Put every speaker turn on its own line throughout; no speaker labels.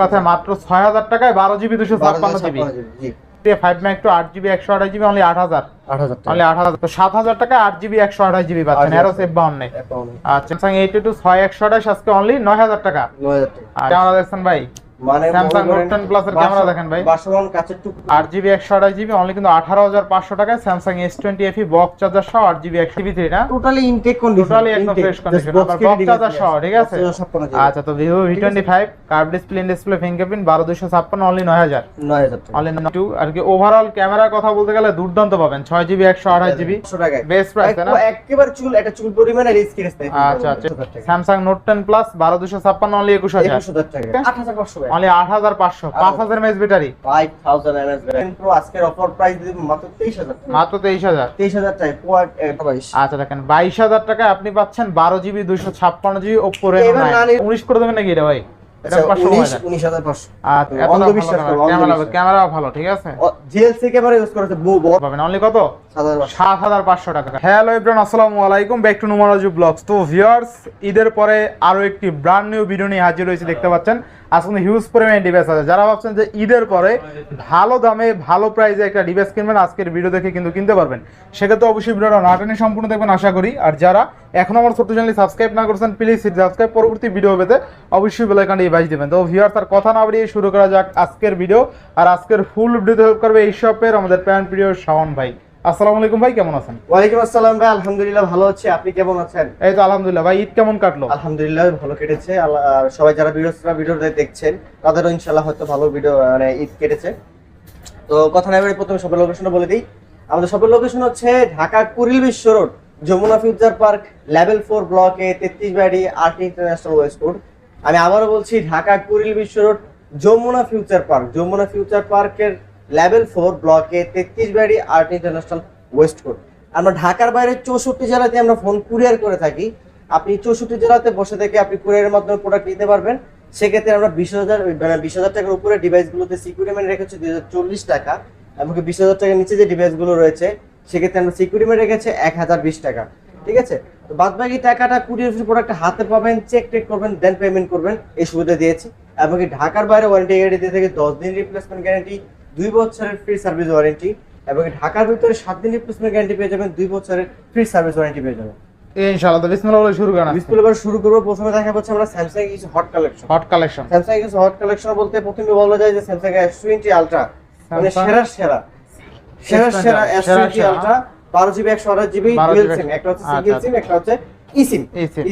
কথায় মাত্র ছয় হাজার টাকায় বারো জিবি দুশো ছাপ্পান্ন জিবি। ফাইভ ম্যাক টু আট জিবি একশো আঠাশ জিবি অনলি আট হাজার। অনলি আট হাজার। তো সাত হাজার টাকা আট জিবি একশো আঠাশ জিবি পাচ্ছেন।
আচ্ছা।
এরো সেভ বাউন্নে।
অ্যাকাউন্ট
আর স্যামসাং এইটি টু ছয় একশো আঠাশ আজকে অনলি নয় হাজার টাকা। দেখছেন ভাই?
মানে
Samsung 10 Plus এর ক্যামেরা দেখেন ভাই।
বাসমান কাছের টুকু
আট জিবি একশো আঠাশ জিবি অনলি কিন্তু আঠারো হাজার পাঁচশো টাকায় Samsung S twenty box charger সহ আট জিবি একশো জিবি থ্রি না?
টোটালি ইনটেক কন্ডিশন
টোটালি একদম ফ্রেশ কন্ডিশন আবার বক্স চার্জার সহ ঠিক আছে? আচ্ছা তো Vivo V curve display display fingerprint বারো দুশো ছাপ্পান্ন অনলি নয় হাজার।
নয় হাজার টাকা।
অনলি টু আর কি ওভারঅল ক্যামেরার কথা বলতে গেলে দুর্দান্ত পাবেন ছয় জিবি একশো আঠাশ জিবি
পাঁচশো টাকায়।
বেস্ট প্রাইস না?
একেবারে চুল একটা চুল পরিমাণে রিস্ক রেস্তে
আচ্ছা আচ্ছা। স্যামসাং নোট টেন প্লাস বারো দুশো ছাপ্পান্ন অনলি
টাকা।
অনলি আট হাজার পাঁচশো পাঁচ হাজার mAh battery.
Five thousand mAh pro আজকের অফার প্রাইস মাত্র তেইশ হাজার টাকা।
মাত্র তেইশ হাজার।
তেইশ কোয়াড বাইশ।
আচ্ছা দেখেন টাকায় আপনি পাচ্ছেন বারো জিবি দুইশো ছাপ্পান্ন জিবি ওপো রেনো করে দেবেন নাকি এটা ভাই? ক্যামেরা ভালো ঠিক আছে?
জিএলসি ক্যামেরা ইউজ করেছে
পাবেন অনলি কত? সাত হাজার পাঁচশো। টাকা। হ্যালো ইব্রান আসসালামু আলাইকুম। ব্যাক টু নুমারাজু ব্লগস তো ভিউয়ার্স ঈদের পরে আরও একটি ব্র্যান্ড নিউ ভিডিও নিয়ে হাজির হয়েছে দেখতে পাচ্ছেন। আজকে হিউজ পরিমাণে ডিভাইস আছে। যারা ভাবছেন যে ঈদের পরে ভালো দামে ভালো প্রাইসে একটা ডিভাইস কিনবেন, আজকের ভিডিও দেখে কিন্তু কিনতে পারবেন। সেক্ষেত্রে অবশ্যই ভিডিওটা নাটানি সম্পূর্ণ দেখবেন, আশা করি। আর যারা এখনও আমার ছোট্ট চ্যানেল সাবস্ক্রাইব না করছেন প্লিজ সাবস্ক্রাইব পরবর্তী ভিডিও পেতে অবশ্যই বেলাইকানটি বাজ দেবেন। তো ভিউয়ার্স তার কথা না বাড়িয়ে শুরু করা যাক আজকের ভিডিও আর আজকের ফুল ভিডিওতে হেল্প করবে এই শপের আমাদের প্যান প্রিয় শাওন ভাই। আসসালামু আলাইকুম ভাই কেমন আছেন?
ওয়ালাইকুম আসসালাম ভাই আলহামদুলিল্লাহ ভালো আছি। আপনি কেমন আছেন?
এই তো আলহামদুলিল্লাহ ভাই ঈদ কেমন কাটলো?
আলহামদুলিল্লাহ ভালো কেটেছে। আর সবাই যারা ভিডিও ভিডিও দেখছেন তাদেরও ইনশাল্লাহ হয়তো ভালো ভিডিও মানে ঈদ কেটেছে। তো কথা না বলে প্রথমে সবের লোকেশনটা বলে দিই। আমাদের সবের লোকেশন হচ্ছে Dhaka Kuril Bishwa road Jamuna future park level four ব্লকে তেত্রিশ বাড়ি আর্ট ইন্টারন্যাশনাল ওয়েস্ট রোড। আমি আবারও বলছি Dhaka Kuril Bishwa road Jamuna future park. Jamuna future পার্কের লেভেল ফোর ব্লকে তেত্রিশ বাড়ি আর্ট ইন্টারন্যাশনাল ওয়েস্ট রোড আমরা ঢাকার বাইরে চৌষট্টি জেলাতে আমরা ফোন কুরিয়ার করে থাকি। আপনি চৌষট্টি জেলাতে বসে থেকে আপনি কুরিয়ারের মাধ্যমে প্রোডাক্ট নিতে পারবেন। সেক্ষেত্রে আমরা বিশ হাজার মানে বিশ হাজার টাকার উপরে ডিভাইসগুলোতে সিকিউরিটি মানে রেখেছি দুই হাজার চল্লিশ টাকা এমনকি বিশ হাজার টাকার নিচে যে ডিভাইসগুলো রয়েছে, সেক্ষেত্রে আমরা সিকিউরিটি মানে রেখেছি এক হাজার বিশ টাকা। ঠিক আছে? তো বাদ বাকি টাকাটা কুরিয়ার প্রোডাক্ট হাতে পাবেন চেক টেক করবেন দেন পেমেন্ট করবেন, এই সুবিধা দিয়েছি। এমনকি ঢাকার বাইরে ওয়ারেন্টি গ্যারেন্টি থেকে দশ দিন রিপ্লেসমেন্ট গ্যারেন্টি দুই বছরের ফ্রি সার্ভিস ওয়ারেন্টি এবং ঢাকার ভিতরে সাত দিন রিপ্লেসমেন্ট গ্যারেন্টি পেয়ে যাবেন দুই বছরের ফ্রি সার্ভিস ওয়ারেন্টি পেয়ে যাবেন।
ইনশাআল্লাহ বিসমিল্লাহ বলে শুরু করেন
ডিসপ্লে এবার শুরু করব প্রথমে দেখা আমরা স্যামসাং কিছু hot collection
hot collection
Samsung কিছু হট কালেকশন বলতে প্রথমে বলা যায় যে স্যামসাং আলট্রা মানে সেরা সেরা। সেরা
S20
সেরা এস
সেরা
টোয়েন্টি
সেরা।
আলট্রা বারো জিবি একশো আঠাশ জিবি
12
ডুয়েল সিম একটা হচ্ছে
আচ্ছা,
সিঙ্গেল
আচ্ছা।
সিম একটা হচ্ছে ইসিম।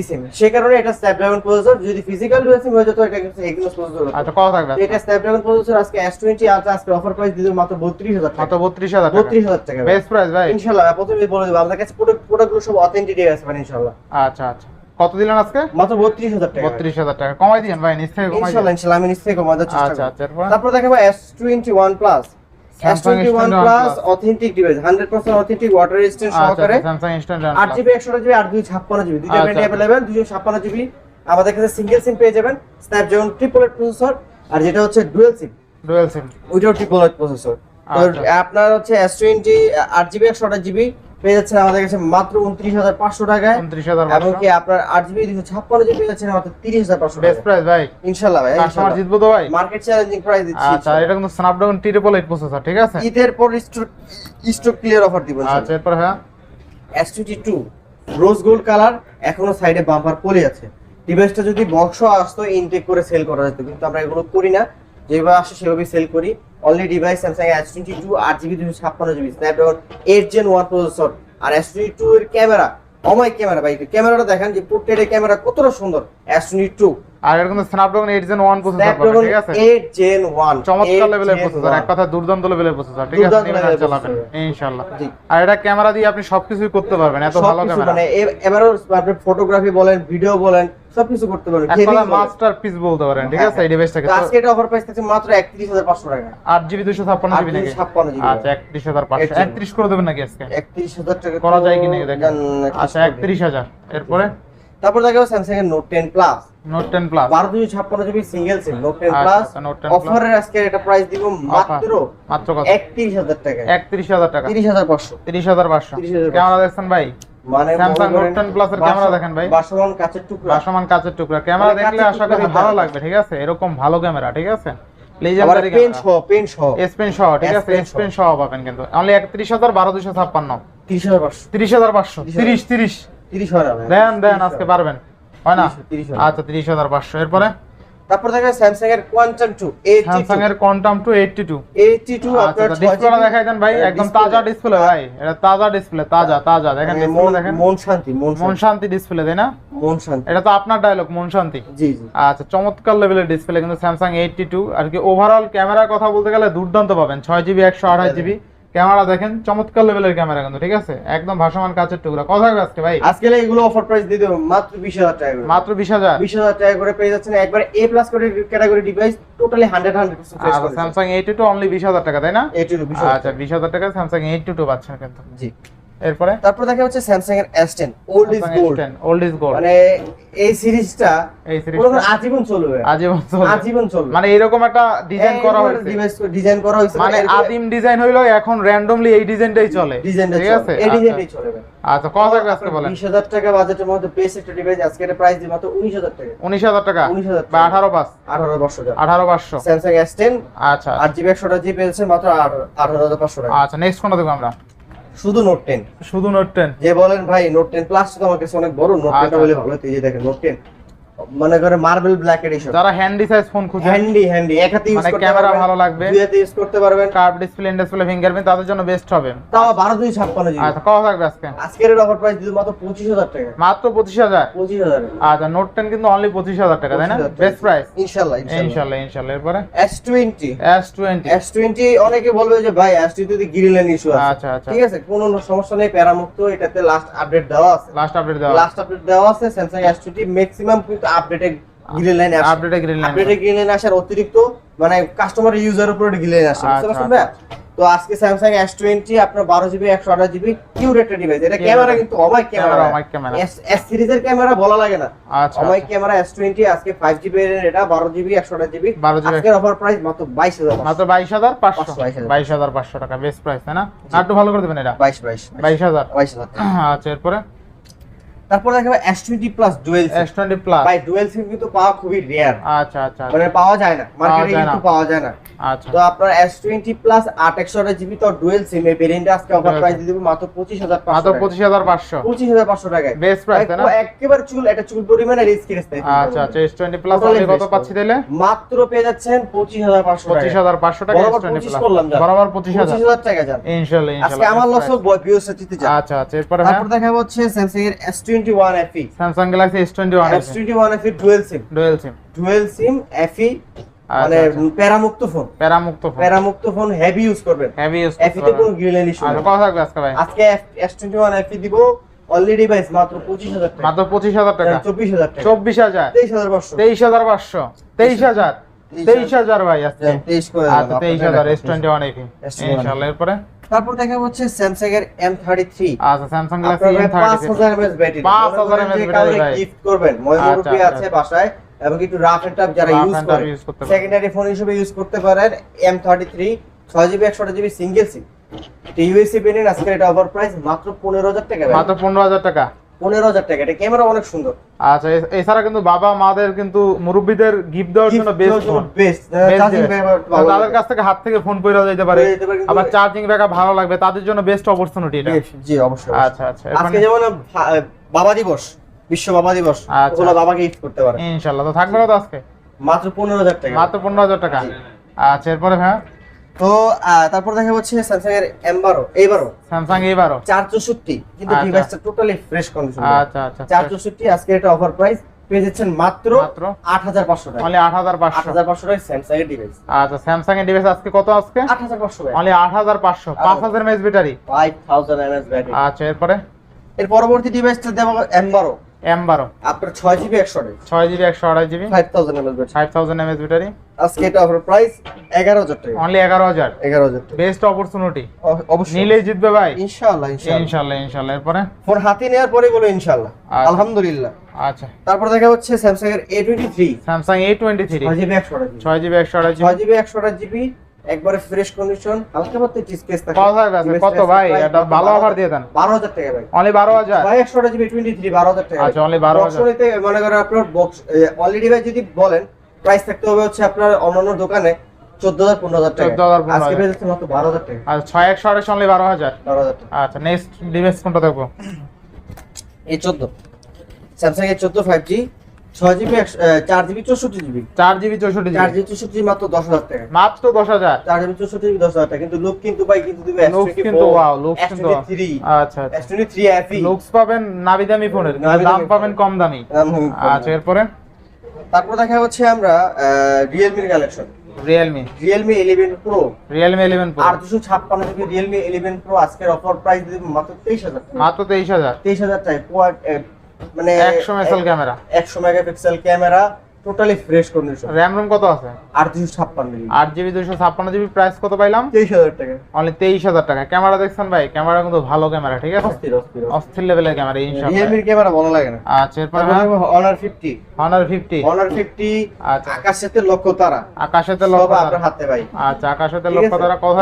ইসিম সে কারণে এটা স্ন্যাপড্রাগন প্রসেসর যদি ফিজিক্যাল ডুয়েল সিম হয়ে যেত এটা কিন্তু এক্সিনোস প্রসেসর
আচ্ছা কত থাকবে
এটা স্ন্যাপড্রাগন প্রসেসর আজকে এস টোয়েন্টি আলট্রা আজকে অফার প্রাইস দিতে মাত্র বত্রিশ হাজার
মাত্র
টাকা
বত্রিশ হাজার টাকা।
বত্রিশ হাজার টাকা
বেস্ট প্রাইস ভাই।
ইনশাল্লাহ প্রথমে বলে দেবো কাছে প্রোডাক্টগুলো সব অথেন্টিক আছে মানে ইনশাল্লাহ।
আচ্ছা আচ্ছা। কত দিলেন আজকে?
মাত্র বত্রিশ হাজার টাকা
বত্রিশ হাজার টাকা। কমাই দিয়েন ভাই নিচ থেকে কমাই
ইনশাল্লাহ ইনশাল্লাহ আমি কমাতে চেষ্টা
আচ্ছা
করব।
আচ্ছা
তারপর দেখাবো S21 Plus
Samsung
S21
S21
Plus
Plus।
Authentic device 100% authentic water resistant
আচ্ছা
সহকারে
Samsung instant
8 GB 128 GB 8 256 GB দুইটা
আচ্ছা,
ভ্যারিয়েন্ট
আচ্ছা।
अवेलेबल 256 জিবি আমাদের কাছে সিঙ্গেল সিম পেয়ে যাবেন স্ন্যাপড্রাগন ট্রিপল এইট প্রসেসর আর যেটা হচ্ছে ডুয়াল সিম
ডুয়েল সিম
ওইটাও ট্রিপল এইট প্রসেসর তো
আচ্ছা।
আপনার হচ্ছে S20 8 জিবি 128 জিবি পেয়ে যাচ্ছেন আমাদের কাছে মাত্র 29500 টাকায়।
উনত্রিশ হাজার
এবং কি আপনার 8 জিবি 256 জিবি পেয়ে যাচ্ছেন মাত্র 30500
বেস্ট
টাকা
প্রাইস ভাই।
ইনশাআল্লাহ ভাই
কাস্টমার জিতবো তো ভাই?
মার্কেট চ্যালেঞ্জিং প্রাইস দিচ্ছি
আচ্ছা এটা কিন্তু স্ন্যাপড্রাগন ট্রিপল এইট প্রসেসর ঠিক আছে?
ঈদের পর স্টক স্টক ক্লিয়ার অফার দিব
আচ্ছা এরপর হ্যাঁ।
S22 রোজ গোল্ড কালার এখনও সাইডে বাম্পার পড়ে আছে। ডিভাইসটা যদি বক্স আসতো ইনটেক করে সেল করা যেত কিন্তু আমরা এগুলো করি না। যেভাবে আসে সেভাবেই সেল করি। Only device Samsung S22 8 GB 256 GB Snapdragon eight Gen one processor আর S22 এর ক্যামেরা অমাই ক্যামেরা ভাই ক্যামেরাটা দেখেন যে পোর্ট্রেটের ক্যামেরা কতটা সুন্দর। S22
আর কিন্তু Snapdragon eight Gen one processor
Snapdragon
ঠিক আছে?
8 জেন 1
চমৎকার লেভেলের প্রসেসর এক কথা দুর্দান্ত লেভেলের প্রসেসর ঠিক আছে? আর চালাবেন। ইনশাআল্লাহ। আর এটা ক্যামেরা দিয়ে আপনি সবকিছুই করতে পারবেন এত ভালো ক্যামেরা।
মানে এ- এবারও আপনি ফটোগ্রাফি বলেন ভিডিও বলেন সবকিছু করতে পারবেন।
মাস্টার পিস বলতে পারেন ঠিক আছে এই ডিভাইসটাকে
তো আজকে এটা অফার প্রাইস থাকছে মাত্র 31500 টাকা।
আট জিবি দুশো ছাপ্পান্ন জিবি নাকি?
856 জিবি।
আচ্ছা একত্রিশ হাজার পাঁচশো।
একত্রিশ।
একত্রিশ করে দেবেন নাকি আজকে?
31000 টাকা
করা যায় কি নাকি দেখেন? আচ্ছা একত্রিশ হাজার। এরপরে?
তারপর দেখাবো স্যামসাং এর Note 10 plus
Note ten plus
1256 GB single SIM Note 10
আচ্ছা,
প্লাস
Note 10 Plus।
অফারের আজকে এটা প্রাইস দিব মাত্র
মাত্র কত?
31000 টাকা
একত্রিশ হাজার টাকা।
30500
তিরিশ হাজার পাঁচশো।
30,500
ক্যামেরা দেখছেন ভাই?
মানে
Samsung Note 10 Plus এর ক্যামেরা দেখেন ভাই।
বাসমান কাচের টুকরা।
ভাসমান কাচের টুকরা। ক্যামেরা
মানে
দেখলে আশা করি ভালো লাগবে ঠিক আছে? এরকম ভালো ক্যামেরা ঠিক আছে? Legendary
pen
camera.
সহ পেন সহ।
এস পেন সহ ঠিক আছে? এস পেন সহ। পাবেন কিন্তু। অনলি 31000 12256
তিরিশ হাজার পাঁচশো।
30500 30 30
তিরিশ না ভাই।
দেন দেন
30
আজকে। পারবেন। হয় না?
30 30 হয়।
আচ্ছা 30500 এরপরে?
তারপর স্যামসাং এর কোয়ান্টাম
স্যামসাং এর কোয়ান্টাম 82
আপনার
আচ্ছা ডিসপ্লেটা দেখাই দেন ভাই একদম তাজা ডিসপ্লে ভাই। এটা তাজা ডিসপ্লে তাজা তাজা। দেখেন ডিসপ্লে
মানে মন
দেখেন।
মন শান্তি মন
ডিসপ্লে তাই না?
মন শান্তি।
এটা তো আপনার ডায়লগ মন শান্তি
জি জি।
আচ্ছা চমৎকার লেভেলের ডিসপ্লে কিন্তু স্যামসাং এইটটি টু আর কি ওভারঅল ক্যামেরার কথা বলতে গেলে দুর্দান্ত পাবেন। ছয় জিবি একশো আঠাশ জিবি ক্যামেরা দেখেন চমৎকার লেভেলের ক্যামেরা কিন্তু ঠিক আছে? একদম ভাসমান কাচের টুকরা। কথা হবে আজকে ভাই?
আজকে এগুলো অফার প্রাইস দিয়ে দেবো মাত্র বিশ হাজার টাকা করে।
মাত্র বিশ হাজার?
বিশ হাজার টাকা করে পেয়ে যাচ্ছেন একবার এ প্লাস করে category device totally hundred
hundred Samsung eight two only বিশ হাজার টাকা তাই না?
এইটি বিশ
আচ্ছা বিশ হাজার টাকা স্যামসাং এইটটি টু পাচ্ছেন কিন্তু।
জি।
এরপরে?
তারপর দেখা হচ্ছে স্যামসাং এর S ten old is gold
old is gold
মানে এই সিরিজটা
এই
পুরো
সিরিজটা
আজীবন চলবে।
আজীবন চলবে।
আজীবন চলবে।
মানে এরকম একটা ডিজাইন করা হয়েছে।
ডিভাইস ডিজাইন করা হয়েছে।
মানে আদিম ডিজাইন হইল এখন র্যান্ডমলি এই ডিজাইনটাই চলে।
ডিজাইনটা
ঠিক আছে?
এই ডিজাইনটাই চলবে
আচ্ছা কত টাকা আজকে বলেন?
বিশ হাজার টাকা বাজেটের মধ্যে বেস্ট একটা ডিভাইস আজকে এর প্রাইস দিই মাত্র উনিশ হাজার টাকা।
উনিশ হাজার টাকা?
19,000
বা আঠারো পাঁচ?
আঠারো বর্ষ যাবে
আঠারো পাঁচশো।
স্যামসাং এস টেন
আচ্ছা।
আর জিবি একশোটা জিবি পেয়েছে মাত্র আঠারো হাজার পাঁচশো টাকা।
আচ্ছা নেক্সট কোনটা দেখব আমরা?
শুধু নোট টেন
শুধু নোট টেন
যে বলেন ভাই নোট টেন প্লাস তো আমার কাছে অনেক বড় নোট টেনটা
আচ্ছা,
বলে
আচ্ছা।
ভালো। এই যে দেখেন নোট টেন মনে করে মার্বেল ব্ল্যাক এডিশন
যারা হ্যান্ডি সাইজ ফোন খুঁজে
হ্যান্ডি হ্যান্ডি এক হাতে ইউজ
মানে
করতে
ক্যামেরা ভালো লাগবে।
দুই হাতে ইউজ করতে পারবেন।
কার্ভ ডিসপ্লে ডিসপ্লে ফিঙ্গারপ্রিন্ট তাদের জন্য বেস্ট হবে।
তাও বারো দুই ছাপ্পান্ন জিবি।
আচ্ছা কত থাকবে আজকে?
আজকের এর অফার প্রাইস দিতে মাত্র পঁচিশ হাজার টাকা।
মাত্র পঁচিশ হাজার?
পঁচিশ হাজার।
আচ্ছা নোট টেন কিন্তু অনলি পঁচিশ হাজার টাকা তাই না? বেস্ট প্রাইস
ইনশাল্লাহ
ইনশাল্লাহ। ইনশাল্লাহ এরপরে?
S twenty
S twenty
S twenty অনেকে বলবে যে ভাই এস টোয়েন্টি গ্রিলেন ইস্যু আছে।
আচ্ছা আচ্ছা।
ঠিক আছে কোনো সমস্যা নেই প্যারামুক্ত এটাতে লাস্ট আপডেট দেওয়া আছে।
লাস্ট আপডেট দেওয়া
লাস্ট আপডেট দেওয়া আছে এস টোয়েন্টি ম্যাক্সিমাম কিন্তু আপডেটে গ্রিন লাইন
আপডেটে গ্রিন লাইন
আপডেটে গ্রিন লাইন আসার অতিরিক্ত মানে কাস্টমার ইউজার উপরে গ্রিন লাইন আসে বুঝতে
আচ্ছা,
পারছেন ভাই তো আজকে স্যামসাং এস টোয়েন্টি আপনার বারো জিবি একশো আঠাশ জিবি ডিভাইস এটা ক্যামেরা কিন্তু অমাইক ক্যামেরা এস সিরিজের ক্যামেরা বলা লাগে না।
আচ্ছা
অমাইক ক্যামেরা এস টোয়েন্টি আজকে ফাইভ জিবি এটা বারো জিবি একশো আঠাশ জিবি
12 GB
আজকের অফার প্রাইস মাত্র বাইশ হাজার
মাত্র বাইশ হাজার পাঁচশো।
22,000
বাইশ হাজার। পাঁচশো টাকা বেস্ট প্রাইস তাই না? আর একটু ভালো করে দেবেন এটা।
বাইশ বাইশ।
বাইশ হাজার।
বাইশ হাজার।
আচ্ছা এরপরে?
তারপর দেখাবে S twenty plus dual
S twenty plus
ভাই ডুয়েল সিম কিন্তু পাওয়া খুবই রেয়ার
আচ্ছা আচ্ছা
মানে পাওয়া যায় না। মার্কেটে কিন্তু পাওয়া যায় না।
আচ্ছা।
তো আপনার এস টোয়েন্টি প্লাস আট একশো জিবি তো ডুয়েল সিম এই ভেরিয়েন্টে আজকে অফার প্রাইস দিয়ে দেবো মাত্র পঁচিশ হাজার
মাত্র পঁচিশ হাজার পাঁচশো।
পঁচিশ হাজার পাঁচশো টাকায়।
বেস্ট প্রাইস তাই না?
একেবারে চুল একটা চুল পরিমাণে রিস্ক রেস্ট
আচ্ছা আচ্ছা এস টোয়েন্টি প্লাস আপনি কত পাচ্ছি দিলে
মাত্র পেয়ে যাচ্ছেন পঁচিশ হাজার পাঁচশো
পঁচিশ হাজার পাঁচশো টাকা এস
বরাবর
টোয়েন্টি
25
প্লাস বরাবর পঁচিশ হাজার।
পঁচিশ হাজার টাকা যান
ইনশাল্লাহ
আজকে আমার লস জিতে যান
আচ্ছা আচ্ছা এরপরে হ্যাঁ?
তারপর দেখা হচ্ছে স্যামসাং এর S twenty one FE
Samsung Galaxy S twenty one
S twenty one FE dual SIM
dual SIM
dual SIM FE মানে
আচ্ছা।
প্যারামুক্ত ফোন।
প্যারামুক্ত ফোন।
প্যারামুক্ত ফোন হেভি ইউজ করবেন।
হেভি ইউজ
এফিতে কোনো গ্রিলেন ইস্যু
আচ্ছা কত থাকবে আজকে ভাই।
আজকে এস টোয়েন্টি ওয়ান এফি দিব অলরেডি ডিভাইস মাত্র পঁচিশ হাজার টাকা।
মাত্র পঁচিশ হাজার টাকা।
চব্বিশ হাজার টাকা।
চব্বিশ হাজার।
তেইশ হাজার পাঁচশো।
তেইশ হাজার পাঁচশো। তেইশ হাজার। তেইশ হাজার। ভাই আজকে।
তেইশ করে
আচ্ছা
দিলাম,
তেইশ
আপনাদের
হাজার এস
দেখো।
টোয়েন্টি ওয়ান এফি
S21
ইনশাল্লাহ এরপরে?
তারপর দেখা হচ্ছে স্যামসাং এর এম থার্টি থ্রি
আচ্ছা Samsung
Galaxy
M
mAh
thirty
হাজার mAh battery
5000 mAh battery.
Gift করবেন। মই
আচ্ছা, আচ্ছা,
আছে
আচ্ছা।
বাসায় এবং একটু রাফ এন্ড টাফ যারা ইউজ করে সেকেন্ডারি ফোন হিসেবে ইউজ করতে পারেন এম থার্টি থ্রি ছয় জিবি একশো জিবি সিঙ্গেল সিম ইউএসসি বেনিন আজকে এটা ওভার প্রাইস মাত্র পনেরো হাজার টাকা
মাত্র পনেরো হাজার টাকা।
পনেরো হাজার টাকা। এটা ক্যামেরা অনেক সুন্দর।
আচ্ছা এছাড়া কিন্তু বাবা মাদের কিন্তু মুরব্বীদের গিফট দেওয়ার জন্য best phone
best
Best
charging
দেবে। তাদের কাছ থেকে হাত থেকে ফোন পড়ে যেতে পারে।
পড়ে যেতে পারে, কিন্তু-
আবার চার্জিং ব্যাকআপ ভালো লাগবে তাদের জন্য বেস্ট অপরচুনিটি এটা।
জি অবশ্যই
আচ্ছা আচ্ছা
আজকে যেমন বাবা দিবস বিশ্ব বাবা দিবস
আচ্ছা।
বাবাকে গিফট করতে পারে।
ইনশাল্লাহ তো থাকবে কত আজকে?
মাত্র পনেরো হাজার টাকা।
মাত্র পনেরো হাজার টাকা। আচ্ছা এরপরে হ্যাঁ
তো তারপর দেখা হচ্ছে স্যামসাং এর এম বারো এইবারও
স্যামসাং এবারও
চার চৌষট্টি কিন্তু
আচ্ছা।
ডিভাইসটা টোটালি ফ্রেশ কন্ডিশন
আচ্ছা আচ্ছা
চার চৌষট্টি আজকে এটা অফার প্রাইস পেয়ে যাচ্ছেন মাত্র আট হাজার পাঁচশো টাকা।
অনলি আট হাজার পাঁচশো।
হাজার পাঁচশো টাকা স্যামসাং এর ডিভাইস
আচ্ছা স্যামসাং এর ডিভাইস আজকে কত আজকে?
আট হাজার পাঁচশো
অনলি আট হাজার পাঁচশো পাঁচ হাজার mAh battery
five thousand mAh battery
আচ্ছা এরপরে?
এর পরবর্তী ডিভাইসটা দেবো এম বারো
এম বারো
আপনার ছয় জিবি একশো
ছয় জিবি একশো আড়াই GB.
Five thousand mAh battery
five thousand mAh battery
আজকে এটা অফার প্রাইস এগারো হাজার টাকা।
অনলি এগারো হাজার।
এগারো হাজার
বেস্ট অপরচুনিটি
অবশ্যই।
নিলেই জিতবে ভাই।
ইনশাআল্লাহ ইনশাআল্লাহ।
ইনশাল্লাহ এরপরে?
ফোন হাতে নেওয়ার পরে বলো ইনশাআল্লাহ।
আচ্ছা।
আলহামদুলিল্লাহ।
আচ্ছা।
তারপর দেখা হচ্ছে স্যামসাং এর A twenty three
Samsung A twenty three
ছয় জিবি একশো জিবি।
ছয় জিবি একশো আড়াই জিবি।
একবারে ফ্রেশ কন্ডিশন হালকা পাতলা একটু স্কেচ থাকে।
কত ভাই? এটা ভালো অফার দিয়ে দেন।
বারো হাজার টাকা ভাই।
অনলি বারো হাজার?
ভাই একশোটা জিবি টোয়েন্টি থ্রি বারো হাজার টাকা
আচ্ছা, only 12,000
বক্স নিতে মনে করেন আপনার বক্স অলরেডি ভাই যদি বলেন প্রাইস থাকতে হবে হচ্ছে আপনার অন্যান্য দোকানে চোদ্দ হাজার পনেরো হাজার টাকা।
14,000 15,000
আজকে পেয়ে মাত্র বারো হাজার টাকা।
আর ছয় একশো আঠাশ অনলি বারো হাজার?
বারো হাজার টাকা।
আচ্ছা নেক্সট ডিভাইস কোনটা দেখব?
এই চোদ্দ। স্যামসাং এর চোদ্দ ফাইভ জি ছয় জিবি চার জিবি চৌষট্টি জিবি।
চার জিবি চৌষট্টি
চার
জিবি
চৌষট্টি মাত্র দশ হাজার টাকা।
মাত্র দশ হাজার?
চার জিবি চৌষট্টি জিবি দশ হাজার টাকা। কিন্তু লুক কিন্তু ভাই কিন্তু দিবে
কিন্তু wow, looks কিন্তু
থ্রি
আচ্ছা
S twenty three FE
looks পাবেন নামি দামি ফোনের। দাম পাবেন কম দামি। আচ্ছা এরপরে?
তারপর দেখা হচ্ছে আমরা রিয়েলমির collection
Realme
Realme eleven Pro
Realme eleven Pro
আর দুশো ছাপ্পান্ন জিবি রিয়েলমি ইলেভেন প্রো আজকের অফার প্রাইস মাত্র তেইশ হাজার
মাত্র তেইশ হাজার।
তেইশ হাজার টাকা। মানে
একশো মেসাল ক্যামেরা।
একশো megapixel camera totally fresh condition
RAM ROM কত আছে?
আর দুশো ছাপ্পান্ন জিবি
আট জিবি দুশো ছাপ্পান্ন জিবি প্রাইস কত পাইলাম?
তেইশ হাজার টাকা।
অনলি তেইশ হাজার টাকা। ক্যামেরা দেখছেন ভাই ক্যামেরা কিন্তু ভালো ক্যামেরা ঠিক আছে?
অস্থির অস্থির
অস্থির। লেভেলের ক্যামেরা ইনশাআল্লাহ।
রিয়েলমির ক্যামেরা ভালো লাগে না।
আচ্ছা এরপরে
Honor fifty
Honor fifty
Honor fifty
আচ্ছা।
আকাশেতে লক্ষ তারা।
আকাশেতে
আপনার হাতে ভাই।
আচ্ছা আকাশেতে লক্ষ্য তারা কত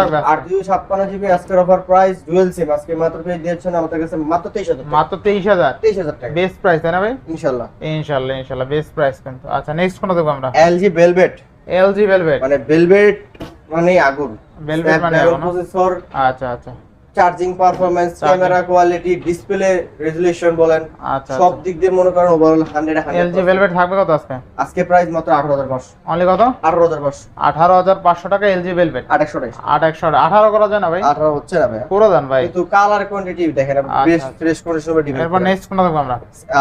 দুশো ছাপ্পান্ন জিবি আজকের অফার প্রাইস ডুয়েল সিম আজকে মাত্র পেয়ে দিয়েছেন আমাদের কাছে মাত্র তেইশ হাজার
মাত্র তেইশ হাজার।
তেইশ হাজার টাকা।
বেস্ট প্রাইস তাই না ভাই?
ইনশাল্লাহ
ইনশাল্লাহ ইনশাল্লাহ বেস্ট প্রাইস কিন্তু। আচ্ছা নেক্সট কোনটা দেখব আমরা?
এলজি ভেলভেট
এলজি ভেলভেট
মানে ভেলভেট মানে আগুন।
ভেলভেট মানে
প্রসেসর
আচ্ছা আচ্ছা। Charging
performance camera quality display resolution বলেন
আচ্ছা
সব দিক দিয়ে মনে করেন ওভারঅল হান্ড্রেড
এলজি ভেলভেট থাকবে কত আজকে?
আজকে প্রাইস মাত্র আঠারো হাজার পাঁচশো।
অনলি কত?
আঠারো হাজার পাঁচশো।
আঠারো হাজার পাঁচশো টাকা এলজি ভেলভেট
আঠাশশো টাকা।
আট একশো আঠারো করা যায় না ভাই?
আঠারো হচ্ছে না ভাই
পুরো দেন ভাই।
কিন্তু কালার কোয়ান্টিটি দেখেন
আচ্ছা,
বেস্ট
আচ্ছা।
ফ্রেশ কন্ডিশন ডিপেন্ড
এরপর নেক্সট কোনটা দেখব আমরা?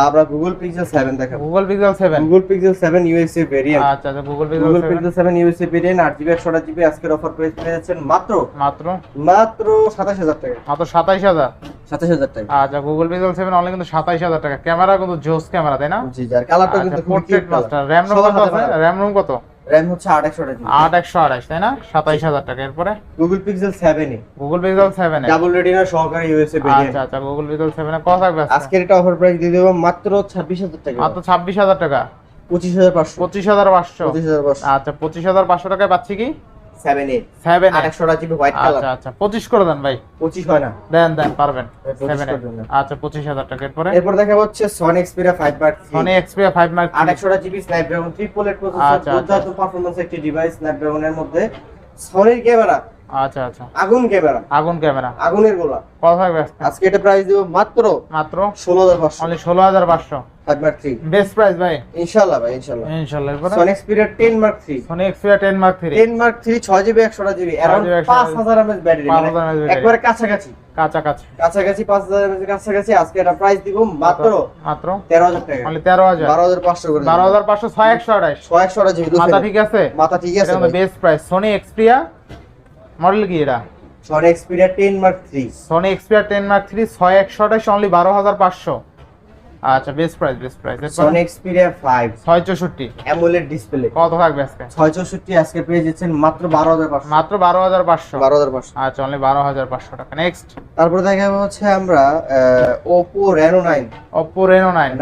আমরা গুগল পিক্সেল 7 দেখাবো।
Google Pixel seven
Google Pixel 7 USA variant
আচ্ছা আচ্ছা Google Pixel
Google
seven
Pixel 7 USA variant 8 GB 128 GB আজকের অফার প্রাইস পেয়ে যাচ্ছেন মাত্র
মাত্র?
মাত্র 27000 টাকা।
মাত্র সাতাইশ হাজার।
27000 টাকা।
আচ্ছা গুগল পিক্সেল সেভেন অনলি কিন্তু সাতাইশ হাজার টাকা। ক্যামেরা কিন্তু জোস ক্যামেরা তাই না?
জি যার কালারটা
আচ্ছা
কিন্তু
পোর্ট্রেট মাস্টার র্যাম রুম কত আছে? র্যাম রুম কত?
র‍্যাম হচ্ছে 8 জিবি
আট একশো আঠাশ তাই না? সাতাইশ হাজার টাকা। এরপরে?
Google Pixel 7
Google Pixel seven
double retina সহকারে ইউএসএ
আচ্ছা আচ্ছা গুগল পিক্সেল সেভেন কত থাকবে
আজকের এটা অফার প্রাইস দিয়ে দেব মাত্র 26000 টাকা।
মাত্র ছাব্বিশ হাজার টাকা?
25500
পঁচিশ। হাজার পাঁচশো।
25500
আচ্ছা পঁচিশ হাজার পাঁচশো টাকায় পাচ্ছি কি?
7 এ
সেভেন
828 জিবি হোয়াইট
আচ্ছা
কালার
আচ্ছা। পঁচিশ করে দেন ভাই।
25 হয় না।
দেন দেন পারবেন।
এই 25
সেভেন আচ্ছা পঁচিশ হাজার টাকা। এরপরে?
এরপর দেখা হচ্ছে Sony Xperia five Mark
Sony Xperia five Mark
আঠাশশোটা GB Snapdragon triplet processor
আচ্ছা,
দুর্দান্ত পারফরমেন্স একটি ডিভাইস স্ন্যাপড্রাগনের মধ্যে। সনির ক্যামেরা
আচ্ছা আচ্ছা।
আগুন ক্যামেরা।
আগুন ক্যামেরা।
আগুনের গোলা।
কত থাকবে আজকে?
এটা প্রাইস দেবো মাত্র
মাত্র?
ষোলো হাজার পাঁচশো।
অনলি ষোলো হাজার পাঁচশো।
থ্রি
বেস্ট প্রাইস ভাই। এরপরে?
Sony Xperia
Mark Sony Xperia Mark three
ten Mark three ছয় জিবি একশোটা জিবি অ্যারাউন্ড
6GB, 128
পাঁচ হাজার এমএস ব্যাটারি
5000 mAh battery।
একবারে কাছাকাছি।
কাছাকাছি।
কাছাকাছি কাছাকাছি। আজকে এটা প্রাইস দিব মাত্র
মাত্র?
তেরো হাজার টাকা। বারো হাজার পাঁচশো করে
মাথা ঠিক আছে?
মাথা ঠিক আছে
best price Sony Xperia model কি এটা?
Sony Xperia ten Mark three
Sony Xperia ten Mark three ছয় একশো অনলি বারো হাজার পাঁচশো। আচ্ছা best price best price
Sony Xperia five
ছয় চৌষট্টি
অ্যামোলেড ডিসপ্লে
কত থাকবে আজকে?
ছয় চৌষট্টি আজকে পেয়ে যাচ্ছেন মাত্র বারো হাজার পাঁচশো।
মাত্র বারো হাজার পাঁচশো?
বারো হাজার পাঁচশো।
আচ্ছা অনলি বারো হাজার পাঁচশো টাকা। নেক্সট
তারপরে দেখা যাবে হচ্ছে আমরা নাইন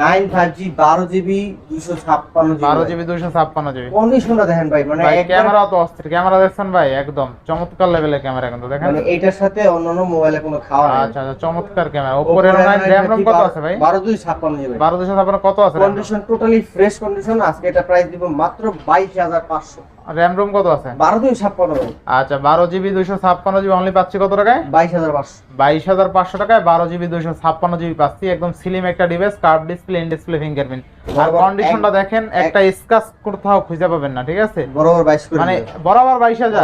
নাইন
ফাইভ জি বারো জিবি দুশো ছাপ্পান্ন
জিবি। দুশো ছাপ্পান্ন জিবি।
কন্ডিশনটা দেখেন ভাই? মানে
ক্যামেরা তো অস্থির। ক্যামেরা দেখছেন ভাই? একদম। চমৎকার লেভেলের ক্যামেরা কিন্তু দেখেন।
মানে এইটার সাথে অন্যান্য মোবাইলে কোনো খাওয়া
আচ্ছা আচ্ছা চমৎকার camera. Oppo Reno nine RAM ROM কত আছে ভাই?
বারো দুই ছাপ্পান্ন জিবি
বারো দুশো ছাপ্পান্ন কত আছে?
কন্ডিশন টোটালি ফ্রেশ কন্ডিশন আজকে এটা প্রাইস দিব মাত্র বাইশ হাজার পাঁচশো।
র্যাম রোম কত আছে?
বারো দুই ছাপ্পান্ন।
আচ্ছা বারো জিবি দুশো ছাপ্পান্ন জিবি অনলি পাচ্ছি কত টাকায়?
বাইশ হাজার পাঁচশো।
বাইশ হাজার পাঁচশো টাকায় বারো জিবি দুশো ছাপ্পান্ন জিবি পাচ্ছি। একদম স্লিম একটা device curve display in display fingerprint আর কন্ডিশনটা দেখেন একটা স্কাচ কোথাও খুঁজে পাবেন না ঠিক আছে?
বরাবর বাইশ
মানে বরাবর বাইশ হাজার?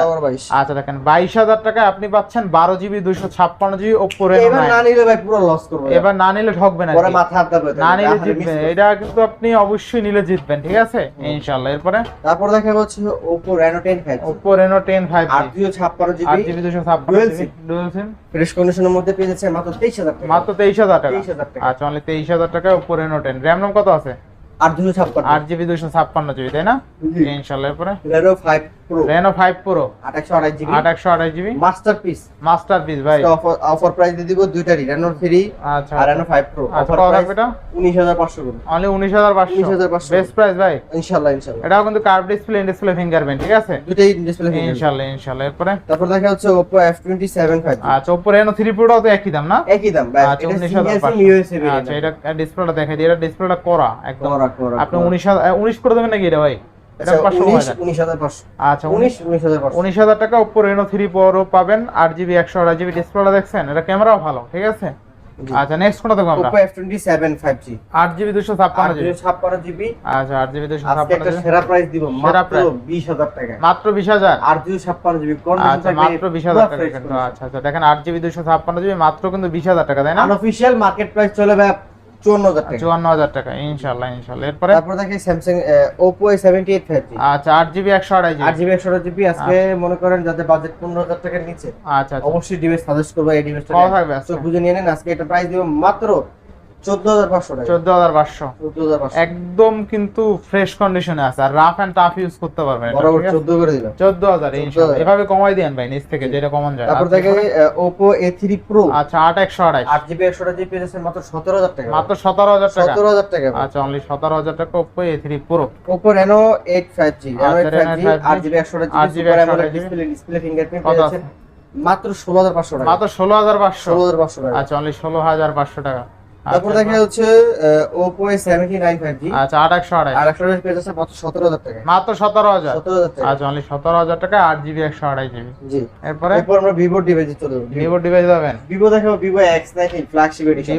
আচ্ছা দেখেন বাইশ হাজার টাকায় আপনি পাচ্ছেন বারো জিবি দুশো ছাপ্পান্ন জিবি ওপো রেনো
এবার না নিলে ভাই পুরো লস করব
এবার না নিলে ঠকবেন আর
পরে মাথা
না নিলে জিতবেন এটা কিন্তু আপনি অবশ্যই নিলে জিতবেন ঠিক আছে? ইনশাআল্লাহ। এরপরে?
তারপর দেখা যাচ্ছে Oppo Reno 10 5G
Oppo Reno ten five
আট GB ছাপ্পান্ন
আট GB GB
Dual
GB dual SIM
fresh কন্ডিশনের মধ্যে পেয়ে যাচ্ছে মাত্র তেইশ হাজার টাকা।
মাত্র তেইশ হাজার টাকা।
23,000 টাকা।
আচ্ছা অনলি তেইশ হাজার টাকায় Oppo Reno ten RAM ROM কত আছে?
আট দুশো ছাপ্পান্ন
জিবি দুশো ছাপ্পান্ন জিবি তাই না?
জি।
ইনশাল্লাহ
Reno 5 Pro
Reno five Pro
আট জিবি।
আট একশো আঠাশ জিবি?
মাস্টারপিস
মাস্টার ভাই।
অফার প্রাইস দিয়ে দিব দুইটারই রেনো থ্রি
আচ্ছা
আর
আচ্ছা।
অফার প্রাইস
থাকবে এটা?
উনিশ হাজার পাঁচশো করে।
অনলি উনিশ হাজার পাঁচশো।
19,500
বেস্ট প্রাইস ভাই।
ইনশাল্লাহ ইনশাল্লাহ।
এটাও কিন্তু কার্ভ ডিসপ্লে ডিসপ্লে ফিঙ্গারপ্রিন্ট ঠিক আছে?
দুটাই ডিসপ্লে
ইনশাআল্লাহ ইনশাআল্লাহ এরপরে?
তারপর দেখা হচ্ছে Oppo F27 5G
আচ্ছা তো একই দাম না?
একই দাম ভাই।
আচ্ছা আচ্ছা এটা ডিসপ্লেটা দেখাই দিই। এটা ডিসপ্লেটা করা একদম। আপনি উনিশ উনিশ করে দেবেন নাকি এটা ভাই?
আচ্ছা
আচ্ছা উনিশ
উনিশ উনিশ হাজার পাঁচশো।
উনিশ হাজার টাকা ওপো রেনো থ্রি প্রো পাবেন আট জিবি একশো আট জিবি ডিসপ্লেটা দেখছেন? এটা ক্যামেরাও ভালো ঠিক আছে? আচ্ছা নেক্সট কোনটা দেখব আমরা?
Oppo F27 5G
আট জিবি দুশো ছাপ্পান্ন
আর
জিবি
ছাপ্পান্ন জিবি
আচ্ছা আট জিবি দুশো
আজকে
ছাপ্পান্ন
একটা
জিবি
সেরা প্রাইস দিব মাত্র টাকা আর
টাকা কিন্তু আচ্ছা আচ্ছা দেখেন মাত্র বিশ হাজার টাকা তাই না?
মার্কেট প্রাইস চলে ভাই চুয়ান্ন হাজার টাকা।
চুয়ান্ন হাজার টাকা ইনশাল্লাহ ইনশাল্লাহ এরপরে?
তারপর দেখি এ সেভেন্টি এইট ফাইভ
আচ্ছা আট জিবি একশো আড়াই
আট
জিবি
জিবি একশো জিবি আজকে মনে করেন যাদের বাজেট পনেরো হাজার টাকার নিচে
আচ্ছা আচ্ছা।
অবশ্যই ডিভাইস সাজেস্ট করব এই ডিভাইসটা
কত থাকবে আজকে?
বুঝে নিয়ে নেন আজকে এটা প্রাইস দিব মাত্র
একদম কিন্তু ফ্রেশ কন্ডিশনে আছে। আর রাফ এন্ড টাফ ইউজ করতে পারবেন?
চোদ্দ করে দিলাম।
চোদ্দ হাজার এভাবে কমাই দেন ভাই নিচ থেকে যেটা কমন যায়।
তারপর ওপো এ থ্রি প্রো
আচ্ছা আট একশো আড়াই
আট জিবি একশো জিবি পেয়েছেন মাত্র সতেরো হাজার টাকা।
মাত্র সতেরো হাজার টাকা।
সতেরো হাজার টাকা
আচ্ছা অনলি সতেরো হাজার টাকা Oppo A three
Pro Oppo Reno eight five G
Reno
eight five G
Reno 8
আট জিবি একশো
আট
GB
GB
super
128
AMOLED display display fingerprint
কত
মাত্র ষোলো হাজার পাঁচশো টাকা।
মাত্র ষোলো হাজার পাঁচশো।
ষোলো হাজার পাঁচশো টাকা।
আচ্ছা অনলি ষোলো হাজার পাঁচশো টাকা।
তারপর
আচ্ছা,
দেখা সেভেন্টি নাইন ফাইভ জি
আচ্ছা আট একশো আড়াই।
আর একশো পেয়ে যাচ্ছে মাত্র সতেরো হাজার টাকা।
মাত্র সতেরো হাজার?
সতেরো হাজার টাকা।
আচ্ছা অনলি সতেরো হাজার টাকা আট জিবি একশো আড়াই জিবি
জি।
এরপরে?
এরপর আমরা ভিভো ডিভাইসে চলে যাব।
ভিভো ডিভাইস যাবেন
ভিভো দেখাবো
X
nineteen flagship edition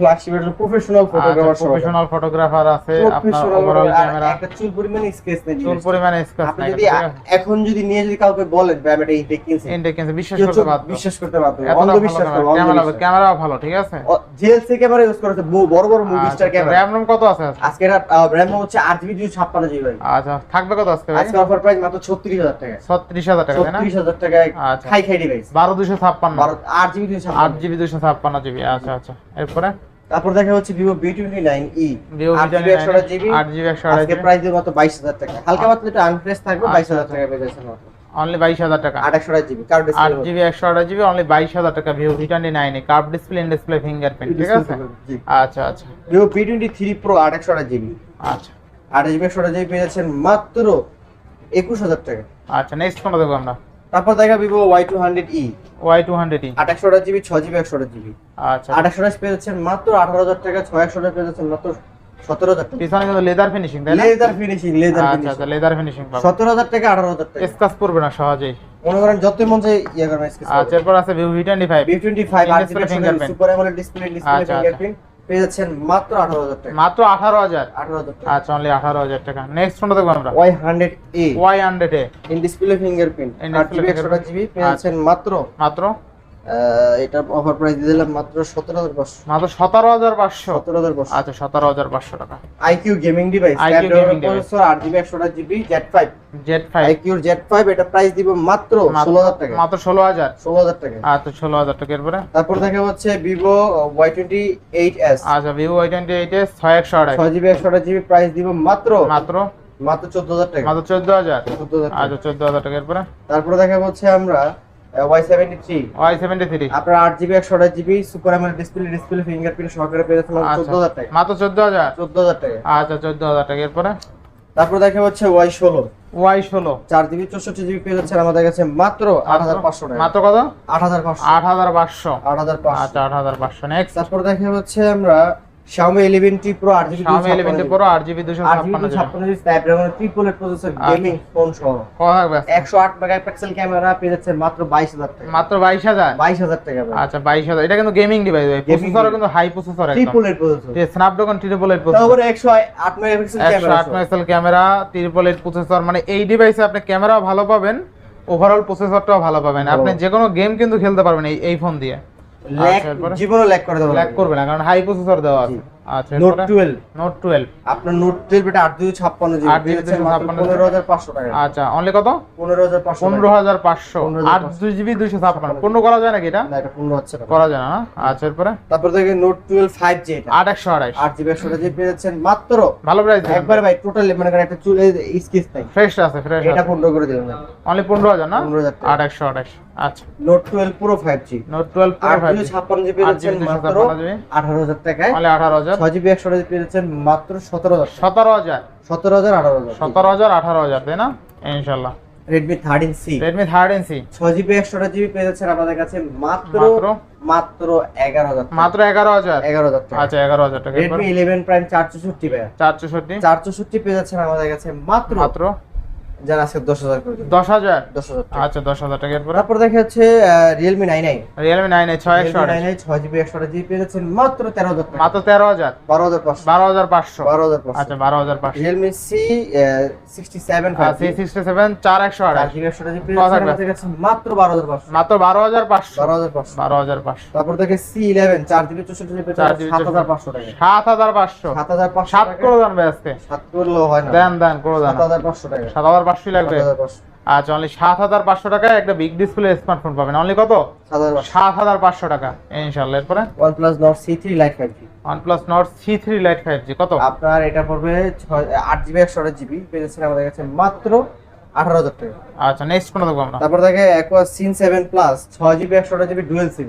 flagship edition professional photographer
professional photographer আছে আপনার ওভারঅল ক্যামেরা
একটা চুল পরিমাণে স্কেচ নেই
চুল পরিমাণে স্কোয়ার
আপনি যদি এখন যদি নিয়ে যদি কাউকে বলেন ভাই আমি এটা ইনটেক কিনছি।
ইনটেক কিন্তু বিশ্বাস করতে বাধ্য।
বিশ্বাস করতে
ভালো
অন্ধবিশ্বাস করবে
ক্যামেরা
অন্ধবিশ্বাস।
ভালো ঠিক আছে?
জেএলসি ক্যামেরা ইউজ করেছে বড় বড় বড় movie star camera.
RAM ROM কত আছে আজকে?
আজকে এটা র্যাম হচ্ছে আট জিবি দুশো ছাপ্পান্ন জিবি ভাই।
আচ্ছা থাকবে কত আজকে
আজকে অফার প্রাইস মাত্র ছত্রিশ হাজার টাকা।
ছত্রিশ হাজার টাকা তাই না?
ছত্রিশ হাজার টাকায়
আচ্ছা।
খাই খাই ডিভাইস
বারো দুশো ছাপ্পান্ন।
বারো আট জিবি দুশো
আট
ছাপ্পান্ন
জিবি দুশো ছাপ্পান্ন জিবি আচ্ছা আচ্ছা। এরপরে?
তারপর দেখা হচ্ছে Vivo V twenty nine
E
আট জিবি একশো
V29
জিবি
আট জিবি একশো
আজকে প্রাইস দিয়ে মাত্র বাইশ হাজার টাকা। হালকা পাতলা একটু আনফ্রেশ থাকবে বাইশ হাজার
আচ্ছা।
টাকা পেয়ে যাচ্ছেন মাত্র।
অনলি বাইশ হাজার টাকা।
একশো জিবি কার্ড
আট জিবি একশো আড়াই জিবি অনলি বাইশ হাজার টাকা ভিভো ভি টোয়েন্টি নাইনে curve display in display fingerprint ঠিক আছে? আচ্ছা আচ্ছা।
Vivo V twenty three pro আট একশো জিবি।
আচ্ছা।
আট জিবি একশো জিবি পেয়ে যাচ্ছেন মাত্র একুশ হাজার টাকা।
আচ্ছা নেক্সট কোনটা দেখব আমরা।
তারপর দেখা Vivo Y two hundred
E Y two hundred
E একশো জিবি ছ জিবি একশো জিবি।
আচ্ছা।
একশো পেয়ে যাচ্ছেন মাত্র আঠারো হাজার টাকা ছয় একশো পেয়ে যাচ্ছেন মাত্র সতেরো হাজার টাকা।
পিছনে কিন্তু লেদার ফিনিশিং তাই না?
লেদার ফিনিশিং লেদার
আচ্ছা
ফিনিশিং
আচ্ছা লেদার ফিনিশিং পাবো।
সতেরো হাজার টাকা আঠারো হাজার টাকা।
স্কাচ পড়বে না সহজেই।
মনে করেন যতই মন চাই ইয়ে করবেন
আচ্ছা এরপর আছে ভিভো
আর। Super AMOLED
display
display
fingerprint
পেয়ে যাচ্ছেন মাত্র টাকা।
মাত্র
টাকা।
আচ্ছা অনলি টাকা। নেক্সট দেখব আমরা।
ইন ডিসপ্লে ফিঙ্গারপ্রিন্ট পেয়ে যাচ্ছেন মাত্র
মাত্র?
এটা অফার প্রাইস দিয়ে দিলাম মাত্র সতেরো হাজার পাঁচশো।
মাত্র সতেরো হাজার পাঁচশো?
সতেরো হাজার পাঁচশো।
আচ্ছা সতেরো হাজার পাঁচশো টাকা।
আইকিউ গেমিং ডিভাইস আট জিবি একশো GB Z five
Z five
আইকিউর Z five এটা প্রাইস দিব মাত্র ষোলো হাজার টাকা।
মাত্র ষোলো হাজার।
ষোলো হাজার টাকা।
আচ্ছা ষোলো হাজার টাকা এরপরে।
তারপর দেখা হচ্ছে Vivo Y twenty eight S
আচ্ছা Vivo Y twenty eight S ছয় একশো আড়াই
ছয় জিবি একশো জিবি প্রাইস দিব মাত্র।
মাত্র?
মাত্র চোদ্দ হাজার টাকা।
মাত্র চোদ্দ হাজার।
চোদ্দ হাজার টাকা।
আচ্ছা চোদ্দ হাজার টাকা এরপরে।
তারপরে দেখা হচ্ছে আমরা আপনার আট জিবি একশো GB super AMOLED display display fingerprint সহকারে পেয়ে যাচ্ছেন
আচ্ছা।
চোদ্দ হাজার টাকা।
মাত্র চোদ্দ হাজার?
চোদ্দ হাজার টাকা।
আচ্ছা চোদ্দ হাজার টাকা। এরপরে?
তারপর দেখা হচ্ছে ওয়াই ষোলো।
ওয়াই ষোলো।
চার জিবি চৌষট্টি জিবি পেয়ে যাচ্ছেন আমাদের কাছে মাত্র আট হাজার পাঁচশো টাকা।
মাত্র কত?
আট হাজার পাঁচশো।
আট হাজার পাঁচশো।
আট হাজার পাঁচশো।
আচ্ছা আট হাজার পাঁচশো। নেক্সট
তারপর দেখা হচ্ছে আমরা Xiaomi 11T Pro 8 GB
Xiaomi Pro আট জিবি দুশো
8 জিবি
ছাপ্পান্ন GB
56 GB Snapdragon triple eight
processor.
Gaming phone সহ।
কত থাকবে?
108 মেগাপিক্সেল ক্যামেরা পেয়ে যাচ্ছে মাত্র 22000 টাকা।
মাত্র বাইশ হাজার?
22000 টাকা
আচ্ছা এটা কিন্তু গেমিং ডিভাইস ভাই। কিন্তু হাই প্রসেসর একদম।
প্রসেসর
প্রসেসর
তারপরে 108 মেগাপিক্সেল ক্যামেরা
আট megapixel camera triple eight processor মানে এই ডিভাইসে আপনি ক্যামেরাও ভালো পাবেন ওভারঅল প্রসেসরটাও ভালো পাবেন। আপনি যে কোনো গেম কিন্তু খেলতে পারবেন এই এই ফোন দিয়ে।
ল্যাগ জীবনও ল্যাগ করে দেবে
ল্যাগ করবে না কারণ হাই প্রসেসর দেওয়া আছে। আচ্ছা
নোট টুয়েলভ
নোট টুয়েলভ
আপনার নোট টুয়েলভ এটা আট দুই ছাপ্পান্ন জিবি।
আট দুই
পেয়েছেন মাত্র
56
পনেরো হাজার পাঁচশো টাকা।
আচ্ছা অনলি কত?
পনেরো হাজার পাঁচশো
পনেরো হাজার পাঁচশো।
15,500
আট দুই জিবি দুইশো ছাপ্পান্ন। পূর্ণ করা যায় নাকি এটা?
না এটা পনেরো হচ্ছে না।
করা যায় না না? আচ্ছা এরপরে?
তারপর দেখে নোট টুয়েলভ ফাইভ জি এটা।
আট একশো আড়াইশ।
আট জিবি একশো জিবি পেয়েছেন মাত্র
ভালো প্রাইস
একবারে ভাই টোটালি মানে একটা চুলে স্কেচ নাই।
ফ্রেশ আছে ফ্রেশ
এটা
আছে।
পনেরো করে দিলাম
অনলি পনেরো হাজার না?
15,000 টাকা।
আট একশো আড়াইশ। আচ্ছা।
নোট টুয়েলভ পুরো ফাইভ জি
নোট টুয়েলভ
আট
প্রো ফাইভ
দুই ছাপ্পান্ন জিবি পেয়েছেন মাত্র
ছাপ্পান্ন জিবি।
আঠারো হাজার টাকায়।
অনলি আঠারো হাজার
ছয় জিবি একশো পেয়েছেন মাত্র সতেরো হাজার।
সতেরো হাজার?
সতেরো হাজার আঠারো হাজার।
সতেরো হাজার আঠারো হাজার তাই না? ইনশাল্লাহ
Redmi thirteen C
Redmi thirteen C
ছয় জিবি একশো জিবি পেয়ে যাচ্ছেন আমাদের কাছে মাত্র
মাত্র?
এগারো হাজার
মাত্র এগারো হাজার?
এগারো হাজার
আচ্ছা এগারো হাজার টাকা।
রেডমি ইলেভেন প্রাইম চার চৌষট্টি ভাইয়া
চার চৌষট্টি?
চার পেয়ে যাচ্ছেন আমাদের কাছে মাত্র
মাত্র?
যারা আজকে দশ হাজার
দশ হাজার?
দশ হাজার
আচ্ছা দশ হাজার টাকা এরপরে?
তারপর দেখা যাচ্ছে Realme nine I
Realme nine A ছয় একশো
নাইন আই ছয় জিবি একশো জিবি পেয়ে যাচ্ছেন মাত্র তেরো হাজার
মাত্র তেরো হাজার?
বারো হাজার পাঁচশো।
বারো হাজার পাঁচশো।
বারো হাজার পাঁচশো।
আচ্ছা বারো হাজার পাঁচশো।
Realme C sixty seven
C sixty seven চার একশো আঠাশ।
জিবি একশো জিবি পেয়ে যাচ্ছেন মাত্র বারো হাজার পাঁচশো।
মাত্র বারো হাজার পাঁচশো।
বারো হাজার পাঁচশো।
বারো হাজার পাঁচশো।
তারপর দেখে সি ইলেভেন চার জিবি চৌষট্টি জিবি
চার জিবি
সাত হাজার পাঁচশো টাকা।
সাত হাজার পাঁচশো।
সাত হাজার পাঁচশো
সাত করে দেন ভাই আজকে।
সাত করলেও হয় না।
দেন দেন করে দেন।
সাত হাজার পাঁচশো টাকা।
সাত হাজার পাঁচশোই লাগবে।
পাঁচশো।
আচ্ছা অনলি সাত হাজার পাঁচশো টাকায় একটা বিগ ডিসপ্লে স্মার্টফোন পাবেন। অনলি কত?
সাত হাজার পাঁচশো।
পাঁচশো টাকা। ইনশাল্লাহ এরপরে?
OnePlus Nord C three lite five G
OnePlus Nord C three lite five G কত?
আপনার এটা পড়বে আট জিবি একশো আট জিবি পেয়েছেন আমাদের কাছে মাত্র আঠারো হাজার টাকা।
আচ্ছা নেক্সট কোনো দেখব আমরা।
তারপর দেখে অ্যাকোয়া সিন সেভেন প্লাস ছয় জিবি একশো আট জিবি ডুয়েল সিম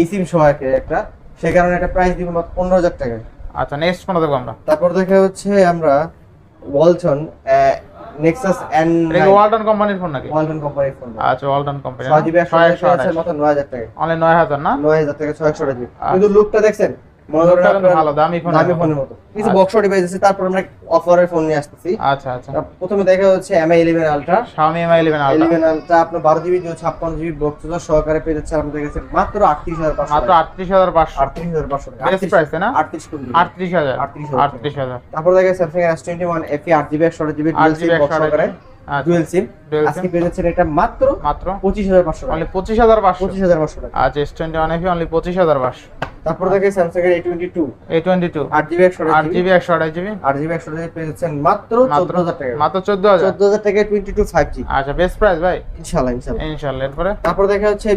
ই সিম সহ একটা। সে কারণে একটা প্রাইস দিব মাত্র পনেরো হাজার টাকা
আচ্ছা নেক্সট কোনো দেখব আমরা।
তারপর দেখে হচ্ছে আমরা ওয়ালটন নেক্সাস এন
এটা ওয়ালটন কোম্পানির ফোন নাকি?
ওয়ালটন কোম্পানির ফোন
আচ্ছা ওয়ালটন কোম্পানি
6 জিবি একশো
ছয়
আট
একশো আঠাশ।
মাত্র নয় হাজার টাকা।
অনলাইন নয় হাজার না?
নয় হাজার থেকে ছয় একশো জিবি
আচ্ছা।
কিন্তু লুকটা দেখছেন? আপনার
ভালো দামি ফোন
দামি ফোনের মতো। কিছু
আচ্ছা।
বক্স ডিভাইস আছে তারপর আমরা অফারের ফোন নিয়ে আসতেছি।
আচ্ছা আচ্ছা।
প্রথমে দেখা হচ্ছে Mi eleven ultra
Xiaomi Mi 11 Ultra
eleven ultra আপনার বারো জিবি বক্স সহকারে পেয়ে যাচ্ছে আমাদের কাছে মাত্র আটত্রিশ হাজার পাঁচশো
মাত্র আটত্রিশ হাজার পাঁচশো।
আটত্রিশ হাজার পাঁচশো টাকা।
বেস্ট প্রাইস না?
আটত্রিশ কোটি
আটত্রিশ হাজার।
38,000
আটত্রিশ হাজার।
তারপর দেখা টোয়েন্টি ওয়ান এফি আট জিবি বক্স সহকারে। ডুয়েল সিম আজকে। পেয়ে যাচ্ছেন এটা মাত্র
মাত্র
পঁচিশ হাজার পাঁচশো টাকা
অনলি পঁচিশ হাজার পাঁচশো
পঁচিশ হাজার পাঁচশো টাকা
আচ্ছা S twenty one FE only পঁচিশ হাজার পাঁচশো
তারপর দেখে স্যামসাং এর A twenty two
A twenty two
আট জিবি একশো
আট জিবি একশো আঠাশ জিবি
আট জিবি একশো জিবি পেয়ে যাচ্ছেন মাত্র
মাত্র
চোদ্দ হাজার টাকা
মাত্র চোদ্দ হাজার
চোদ্দ হাজার টাকা টোয়েন্টি টু ফাইভ জি
আচ্ছা বেস্ট প্রাইস ভাই
ইনশাল্লাহ ইনশাল্লাহ
ইনশাল্লাহ এরপরে
তারপর দেখা হচ্ছে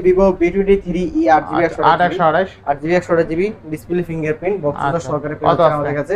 আট একশো আঠাশ
আট জিবি একশো জিবি ডিসপ্লে ফিঙ্গারপ্রিন্ট বক্স
আচ্ছা।
সহকারে পেয়ে যাচ্ছেন আমাদের কাছে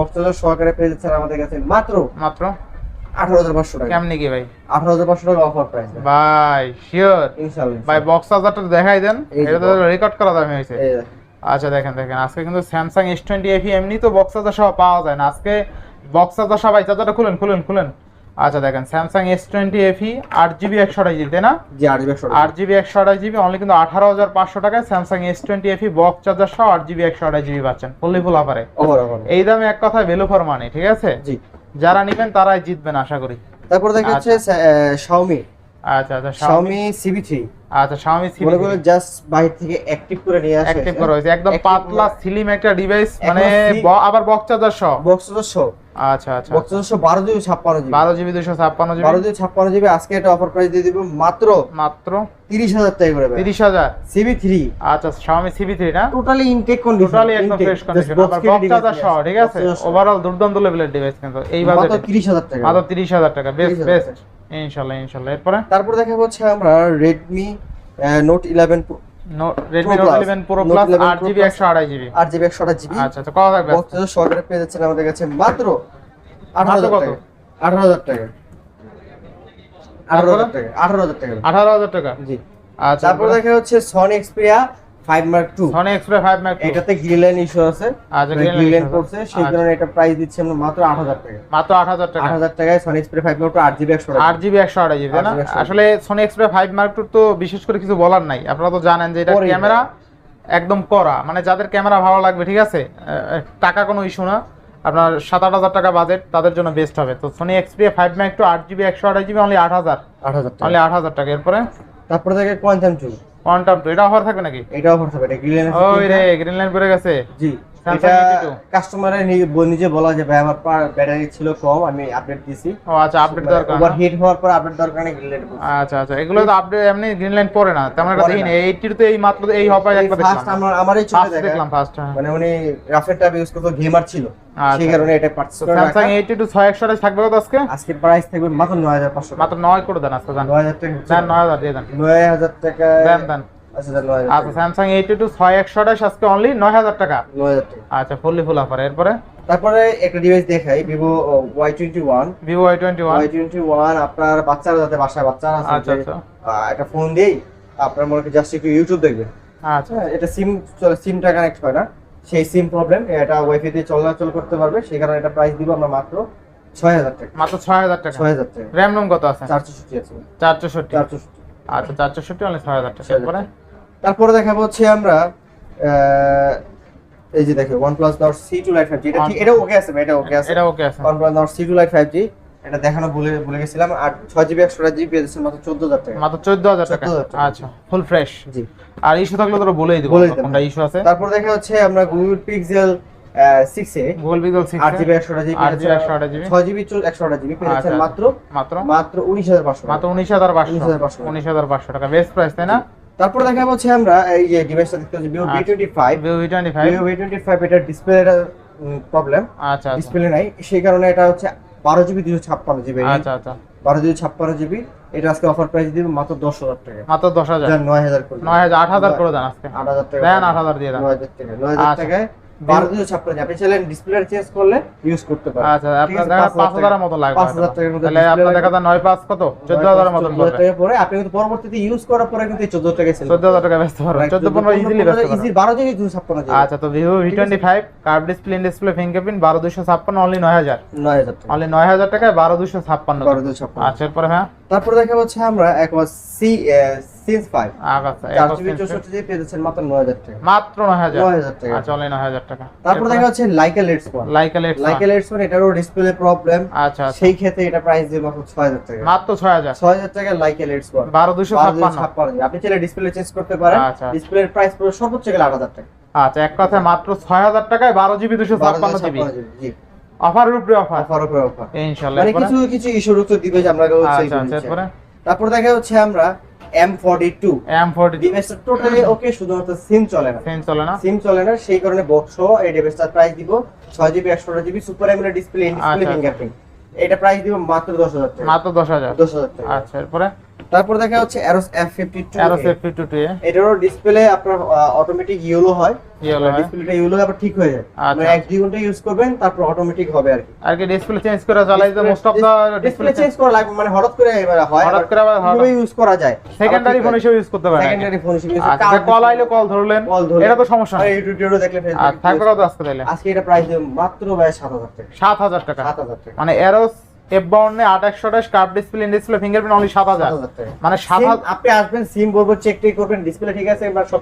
বক্স আমাদের কাছে মাত্র
মাত্র? কেমনি কি ভাই?
আঠারো হাজার অফার
ভাই। বক্স দেখাই দেন। এটা রেকর্ড করা দামি হয়েছে। আচ্ছা দেখেন দেখেন। আজকে কিন্তু স্যামসাং এফ বক্স পাওয়া যায় না। আজকে বক্স সবাই খুলেন খুলেন খুলেন। আচ্ছা দেখেন স্যামসাং এস টোয়েন্টি এফি আট জিবি একশো আঠাশ জিবি তাই না?
জি আট জিবি একশো
আট জিবি একশো আঠাশ জিবি অনলি কিন্তু আঠারো হাজার পাঁচশো টাকায় Samsung S twenty FE box charger সহ আট জিবি একশো আঠাশ জিবি পাচ্ছেন ফুললি ফুল অফারে এই দামে এক কথায় ভ্যালু ফর মানি ঠিক আছে?
জি।
যারা নিবেন তারাই জিতবেন আশা করি।
তারপর দেখা যাচ্ছে শাওমি
আচ্ছা আচ্ছা Xiaomi
শাওমি সিবি থ্রি
আচ্ছা Xiaomi
মনে
সিভি
জাস্ট বাইরে থেকে অ্যাক্টিভ করে নিয়ে আসে
অ্যাক্টিভ করা হয়েছে একদম পাতলা স্লিম একটা ডিভাইস মানে আবার বক্স চার্জার সহ।
বক্স তো শো
আচ্ছা আচ্ছা
বক্স বারো জিবি ছাপ্পান্ন জিবি।
বারো জিবি দুশো ছাপ্পান্ন
বারো
জিবি
ছাপ্পান্ন জিবি আজকে একটা অফার প্রাইস দিয়ে দিব মাত্র
মাত্র
তিরিশ হাজার টাকা করে
তিরিশ হাজার।
সিবি থ্রি
আচ্ছা Xiaomi সিভি থ্রি না?
টোটালি ইনটেক কন্ডিশন
টোটালি একদম ফ্রেশ কন্ডিশন বক্স চার্জার সহ ঠিক আছে? ওভারঅল দুর্দান্ত লেভেলের ডিভাইস কিন্তু এই
মাত্র তিরিশ হাজার টাকা।
মাত্র তিরিশ হাজার টাকা বেস্ট
30,000
বেস্ট ইনশাল্লাহ ইনশাল্লাহ। এরপরে?
তারপর দেখা হচ্ছে আমরা Redmi Note
eleven
pro Note 11
আট
Pro Plus।
একশো আড়াই জিবি
আট জিবি একশো আঠাশ জিবি
আচ্ছা আচ্ছা কত থাকবে?
পেয়ে যাচ্ছেন আমাদের কাছে মাত্র আঠারো
মাত্র
হাজার
কত?
টাকা। আঠারো হাজার টাকা। আঠারো হাজার টাকা আঠারো হাজার টাকা।
আঠারো হাজার টাকা?
জি।
আচ্ছা
তারপর দেখা হচ্ছে Sony Xperia five Mark two
Sony Xperia five Mark
এটাতে গ্রিলেন ইস্যু আছে।
আচ্ছা,
গ্রিলেন করছে সেই
আচ্ছা।
কারণে এটা প্রাইস দিচ্ছে আমরা মাত্র আট হাজার টাকা।
মাত্র আট হাজার টাকা।
আট হাজার টাকায় Sony Xperia five Mark two আট জিবি একশো
আট জিবি একশো আড়াই জিবি তাই না? আসলে Sony Xperia five Mark two তো বিশেষ করে কিছু বলার নাই। আপনারা তো জানেন যে এটা ক্যামেরা একদম করা মানে যাদের ক্যামেরা ভালো লাগবে ঠিক আছে? টাকা কোনো ইস্যু না। আপনার সাত আট হাজার টাকা বাজেট তাদের জন্য বেস্ট হবে। তো Sony Xperia five Mark two আট জিবি একশো আঠাশ জিবি অনলি আট হাজার।
আট হাজার
অনলি আট হাজার টাকা। এরপরে?
তারপরে দেখে কোয়ান্টাম টু
কোয়ান্টাম টু এটা অফার থাকবে নাকি?
এটা অফার থাকবে এটা গ্রিলেন
ওই রে গ্রিন লাইন পড়ে গেছে।
জি। এটা
82
নিজে বলা যে ভাই আমার ব্যাটারি ছিল কম আমি আপডেট দিছি।
ও আচ্ছা আপডেট দরকার
ওভার হওয়ার পর আপডেট দরকার নেই গ্রিলেন
আচ্ছা আচ্ছা এগুলো তো আপডেট এমনি গ্রিন লাইন পড়ে না। তেমন একটা
পড়ে
দেখি
না।
না এইটির তো এই মাত্র এই হপায় একবার
ফার্স্ট আমার আমারই চোখে
দেখলাম ফার্স্ট হ্যাঁ।
মানে উনি রাফের ট্যাব ইউজ করতো গেমার ছিল। সেই কারণে এটা পারচেজ
স্যামসাং
রাখা।
এইটি টু ছয় একশো থাকবে কত আজকে?
আজকে প্রাইস থাকবে মাত্র নয় হাজার পাঁচশো
মাত্র নয় করে দেন আজকে দেন
নয় হাজার টাকা
দেন নয় হাজার দিয়ে দেন।
নয় হাজার টাকা
দেন দেন।
আচ্ছা
আচ্ছা স্যামসাং এইটি টু ছয় একশো আজকে অনলি নয় হাজার টাকা।
নয় হাজার টাকা।
আচ্ছা ফুললি ফুল অফার এরপরে?
তারপরে একটা ডিভাইস দেখাই Vivo Y twenty one
Vivo Y twenty one
Y twenty one আপনার বাচ্চারা যাতে বাসায় বাচ্চারা আছে
আচ্ছা, আচ্ছা।
আহ, একটা ফোন দিয়েই আপনার মনে করেন জাস্ট একটু ইউটিউব দেখবেন।
আচ্ছা।
হ্যাঁ, এটা সিম সিমটা কানেক্ট হয় না। সেই সিম প্রবলেম এটা ওয়াইফাই দিয়ে চলাচল করতে পারবে সেই কারণে এটা প্রাইস দিব আমরা মাত্র ছয় হাজার টাকা।
মাত্র ছয় হাজার টাকা।
ছয় হাজার টাকা।
র্যাম রোম কত আছে?
চারশো আছে।
চার চৌষট্টি
চারশো
আচ্ছা টাকা।
তারপরে তারপরে হচ্ছে আমরা এই যে দেখো OnePlus Nord C2 Lite 5G এটা ঠিক এটা ওকে আছে এটা ওকে আছে।
এটা ওকে আছে।
OnePlus Nord C2 Lite 5G এটা দেখানো ভুলে ভুলে গেছিলাম আর 6GB 128GB পেয়েছে মাত্র 14000 টাকা।
মাত্র
14000 টাকা।
আচ্ছা ফুল ফ্রেশ
জি।
আর ইস্যু থাকলে তোরা বলেই দেব কোনটা ইস্যু আছে?
তারপর দেখা হচ্ছে আমরা
Google Pixel 6A
গোলবিগল
6 8GB 128GB টাকা। প্রাইস তাই না?
তারপর দেখা হচ্ছে আমরা এই যে
আচ্ছা।
এটা প্রবলেম
আচ্ছা, আচ্ছা।
ডিসপ্লে নাই। সেই কারণে এটা হচ্ছে 12GB 256GB
আচ্ছা আচ্ছা।
বারো জিবি ছাপ্পান্ন জিবি। এটা আজকে অফার প্রাইস দিব মাত্র দশ হাজার টাকা।
মাত্র দশ হাজার।
নয় হাজার
নয় হাজার আট হাজার করে দেন আজকে।
আট হাজার টাকা
দেন আট হাজার দিয়ে দেন।
নয় হাজার টাকা। নয় হাজার
আচ্ছা।
টাকায় ছাপ্পান্ন আপনি ডিসপ্লে চেঞ্জ করলে ইউজ করতে পারেন।
আচ্ছা আপনার দেখা
পাঁচ
হাজারের মতো লাগবে
পাঁচ হাজার টাকার মতো
তাহলে আপনার দেখা যায় নয় পাঁচ কত? চোদ্দ হাজারের মতন
14,000 টাকা পরে আপনি কিন্তু পরবর্তীতে ইউজ করার পরে কিন্তু চোদ্দ টাকা সেল
চোদ্দ হাজার টাকা ব্যস্ত পারবেন। চোদ্দ পনেরো ইজিলি ব্যস্ত
ইজি বারো জিবি দুশো ছাপ্পান্ন
আচ্ছা তো Vivo V twenty five curve display in display fingerprint বারো দুশো ছাপ্পান্ন অনলি নয় হাজার।
নয় হাজার
অনলি নয় হাজার টাকায় বারো দুশো ছাপ্পান্ন।
বারো দুশো ছাপ্পান্ন।
আচ্ছা এরপরে হ্যাঁ
তারপর দেখা হচ্ছে আমরা একবার সি সিন্স ফাইভ
আচ্ছা
চার জিবি চৌষট্টি জিবি পেয়ে যাচ্ছেন মাত্র নয় হাজার টাকা।
মাত্র নয় হাজার।
নয় হাজার টাকা।
আচ্ছা নয় হাজার টাকা।
তারপর দেখা হচ্ছে Leica Leitz one
Leica Leitz
Leica Leitz one এটারও ডিসপ্লে প্রবলেম
আচ্ছা আচ্ছা।
সেই ক্ষেত্রে এটা প্রাইস দিয়ে মাত্র ছয় হাজার টাকা।
মাত্র ছয় হাজার।
ছয় হাজার টাকা লাইকা লেটস ওয়ান
বারো দুশো ছাপ্পান্ন।
আপনি চাইলে ডিসপ্লে চেঞ্জ করতে পারেন।
আচ্ছা।
ডিসপ্লের প্রাইস পুরো সর্বোচ্চ গেলে আট হাজার টাকা।
আচ্ছা এক কথায় মাত্র ছয় হাজার টাকায় বারো জিবি দুশো ছাপ্পান্ন জিবি। অফারের উপরে অফার
অফার উপরে অফার মানে কিছু কিছু উত্তর দিবে যে আমরা
আচ্ছা আচ্ছা
তারপর দেখা হচ্ছে আমরা M forty two
M forty
ডিভাইসটা টোটালি ওকে শুধুমাত্র সিম চলে না।
সিম চলে না?
সিম চলে না সেই কারণে বক্স এই ডিভাইসটার প্রাইস দিব ছয় জিবি একশো GB super AMOLED display display
আচ্ছা, আচ্ছা।
ফিঙ্গারপ্রিন্ট এটা প্রাইস দিব মাত্র দশ হাজার টাকা।
মাত্র দশ হাজার।
দশ হাজার টাকা।
আচ্ছা এরপরে?
তারপর দেখা হচ্ছে Arrows F fifty two
Arrows F fifty two two A
এটারও ডিসপ্লে আপনার অটোমেটিক ইউলো হয়।
ইয়েলো হয়
ডিসপ্লেটা ইউলো আবার ঠিক হয়ে যায়।
আচ্ছা।
মানে এক দুই ঘণ্টা ইউজ করবেন তারপর অটোমেটিক হবে আর কি।
আর কি ডিসপ্লে চেঞ্জ করে চালাই তো most of
the
display
change করা লাগবে মানে হঠাৎ করে এবার হয়
হঠাৎ করে আবার হঠাৎ-
ইউজ করা যায়।
সেকেন্ডারি ফোন হিসেবে ইউজ করতে পারেন
সেকেন্ডারি ফোন হিসেবে
আচ্ছা
কার
কল আইলে কল ধরলেন। এটা তো সমস্যা নেই
ইউটিউব ভিডিও দেখলে
আর
ফেসবুক
থাকবে কত আজকে তাইলে
আজকে এটা প্রাইস মাত্র ভাই সাত হাজার টাকা।
সাত হাজার টাকা।
সাত হাজার টাকা।
মানে এরোস এফ বাউন্নে আট একশো আঠাশ curve display display fingerprint only সাত হাজার।
সাত হাজার টাকা।
মানে সাত
আপনি আসবেন সিম বলব চেক টেক করবেন ডিসপ্লে ঠিক আছে এবার সব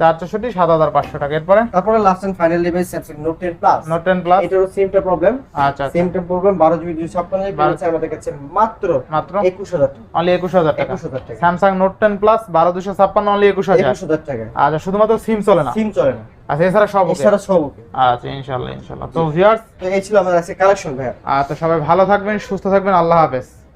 চারশোটি সাত হাজার
পাঁচশো টাকা।
এরপরে?
তারপরে last and final device Samsung Note ten plus
Note ten plus
এটারও সেমটা প্রবলেম
আচ্ছা, আচ্ছা।
সেমটা প্রবলেম বারো জিবি ছাপ্পান্ন জিবি আমাদের কাছে মাত্র
মাত্র?
একুশ হাজার টাকা।
অনলি একুশ হাজার টাকা।
টাকা।
স্যামসাং নোট টেন প্লাস বারো দুশো ছাপ্পান্ন অনলি একুশ হাজার।
একুশ হাজার টাকা।
আচ্ছা শুধুমাত্র সিম চলে না?
সিম চলে না।
আচ্ছা এছাড়া সব
এছাড়া সব
আচ্ছা তো ভিউয়ার্স
এই ছিল আমাদের আজকে কালেকশন ভাই
আচ্ছা সবাই ভালো থাকবেন সুস্থ থাকবেন আল্লাহ হাফেজ।